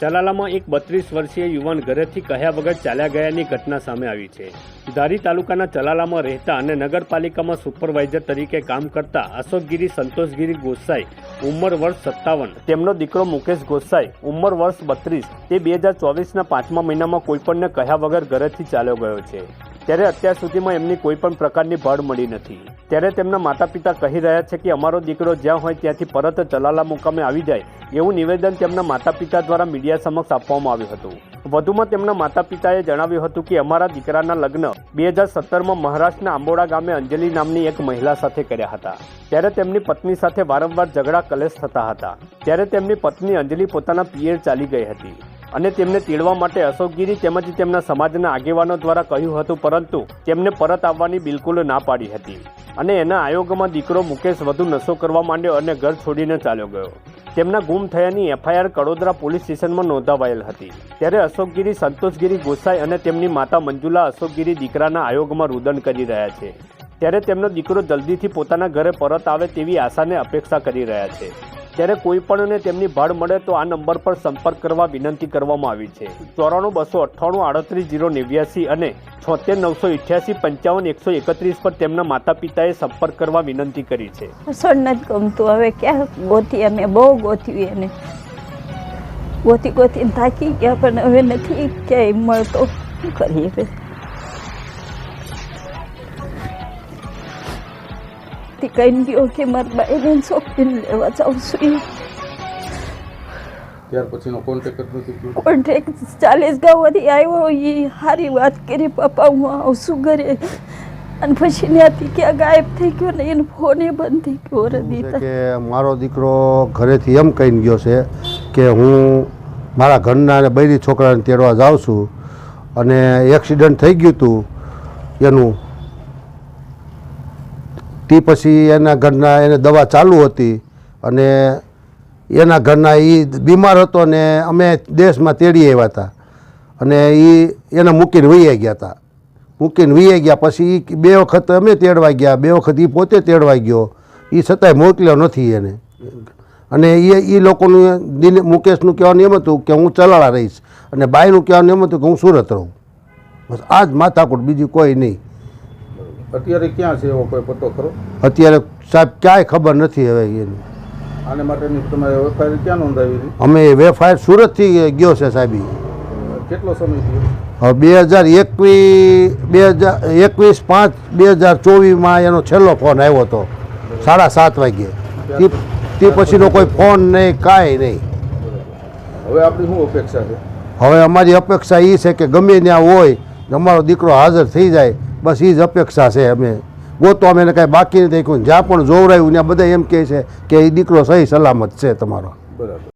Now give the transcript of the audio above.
ચલાલામાં એક બત્રીસ વર્ષીય યુવાન ઘરેથી કહ્યા વગર ચાલ્યા ગયાની ઘટના સામે આવી છે. ધારી તાલુકાના ચલાલામાં રહેતા અને નગરપાલિકામાં સુપરવાઇઝર તરીકે કામ કરતા અશોકગીરી સંતોષગીરી ગોસાઈ, ઉંમર વર્ષ સત્તાવન, તેમનો દીકરો મુકેશ ગોસાઈ, ઉંમર વર્ષ બત્રીસ તે બે હજાર ચોવીસના પાંચમા મહિનામાં કોઈપણને કહ્યા વગર ઘરેથી ચાલ્યો ગયો છે. ત્યારે અત્યાર સુધીમાં એમની કોઈપણ પ્રકારની ભાડ મળી નથી. ત્યારે તેમના માતા પિતા કહી રહ્યા છે કે અમારો દીકરો જ્યાં હોય ત્યાંથી પરત ચલાલા મુકામે આવી જાય, એવું નિવેદન તેમના માતા પિતા દ્વારા મીડિયા સમક્ષ આપવામાં આવ્યું હતું. વધુમાં તેમના માતા પિતાએ જણાવ્યું હતું કે અમારા દીકરાના લગ્ન બે હજાર સત્તરમાં મહારાષ્ટ્રના આંબોડા ગામે અંજલિ નામની એક મહિલા સાથે કર્યા હતા. ત્યારે તેમની પત્ની સાથે વારંવાર ઝઘડા કલેશ થતા હતા. ત્યારે તેમની પત્ની અંજલિ પોતાના પિયર ચાલી ગઈ હતી અને તેમને તેડવા માટે અશોકગીરી તેમજ તેમના સમાજના આગેવાનો દ્વારા કહ્યું હતું, પરંતુ તેમને પરત આવવાની બિલકુલ ના પાડી હતી. અને એના આયોગમાં દીકરો મુકેશ વધુ નશો કરવા માંડ્યો અને ઘર છોડીને ચાલ્યો ગયો. તેમના ગુમ થયાની એફઆઈઆર કડોદરા પોલીસ સ્ટેશનમાં નોંધાવાયેલ હતી. ત્યારે અશોકગીરી, સંતોષગીરી ગોસાઈ અને તેમની માતા મંજુલા અશોકગીરી દીકરાના આયોગમાં રુદન કરી રહ્યા છે. ત્યારે તેમનો દીકરો જલ્દીથી પોતાના ઘરે પરત આવે તેવી આશાને અપેક્ષા કરી રહ્યા છે. ત્યારે કોઈ પણને તેમની ભાડ મળે તો આ નંબર પર સંપર્ક કરવા વિનંતી કરવામાં આવી છે. ચોરાણું બસો અઠ્ઠાણું આડત્રીસ જીરો નેવ્યાસી અને છોતેર નવસો ઇઠ્યાસી પંચાવન એકસો એકત્રીસ પર તેમના માતા પિતાએ સંપર્ક કરવા વિનંતી કરી છે. સણ નથી ગમતું. હવે ક્યાં ગોતી અમે? બહુ ગોત્યું એને. ગોતી ગોતીને થાકી ગયા, પણ હવે નથી ક્યાંય મળતો. કરીએ? તે કહીને ગયો કે મારા બાઈને શોપિંગ લેવા જાઉં છું ત્યાર પછીનો કોન્ટેક્ટ જ નથી થયો કોન્ટ્રેક્ટ ચાલીસ ગામમાંથી આવ્યો એ સારી વાત કરી પપ્પા હું આવશું ઘરે અને પછી ત્યાંથી ક્યાં ગાયબ થઈ ગયો ને એનો ફોન એ બંધ થઈ ગયો રદીતા કે મારો દીકરો ઘરેથી એમ કહીને ગયો છે કે હું મારા ઘરના અને બૈરી છોકરાને તેડવા જાઉં છું અને એક્સિડન્ટ થઈ ગયું હતું એનું તે પછી એના ઘરના એને દવા ચાલુ હતી અને એના ઘરના એ બીમાર હતો ને અમે દેશમાં તેડી આવ્યા હતા. અને એ એને મૂકીને વહી ગયા હતા. મૂકીને વહી ગયા પછી એ બે વખત અમે તેડવા ગયા. બે વખત એ પોતે તેડવા ગયો. એ છતાંય મોકલ્યો નથી એને. અને એ એ લોકોનું દિલ મુકેશનું કહેવાનું એમ હતું કે હું ચલાળા રહીશ. અને બાઈનું કહેવાનું એમ હતું કે હું સુરત રહું. બસ આ જ માથાકૂટ બીજું કોઈ નહીં. અત્યારે ક્યાં છે એવો કોઈ પતો ખરો? અત્યારે સાહેબ ક્યાંય ખબર નથી હવે એની. આને માટેની તમારે એફઆઈઆર ક્યાં નોંધાવી અમે વેફાયર સુરતથી ગયો છે સાહેબ. કેટલો સમય થયો? બે હજાર એકવીસ બે હજાર એકવીસ પાંચ બે હજાર ચોવીસમાં એનો છેલ્લો ફોન આવ્યો હતો સાડા સાત વાગ્યે. તે પછીનો કોઈ ફોન નહીં કાંઈ નહીં. હવે આપણી શું અપેક્ષા છે? હવે અમારી અપેક્ષા એ છે કે ગમે ત્યાં હોય અમારો દીકરો હાજર થઈ જાય, બસ એ જ અપેક્ષા છે અમે. ગોતો અમે એને કાંઈ બાકી નથી રાખ્યું. જ્યાં પણ જોવરાયું, ત્યાં બધા એમ કહે છે કે એ દીકરો સહી સલામત છે તમારો. બરાબર.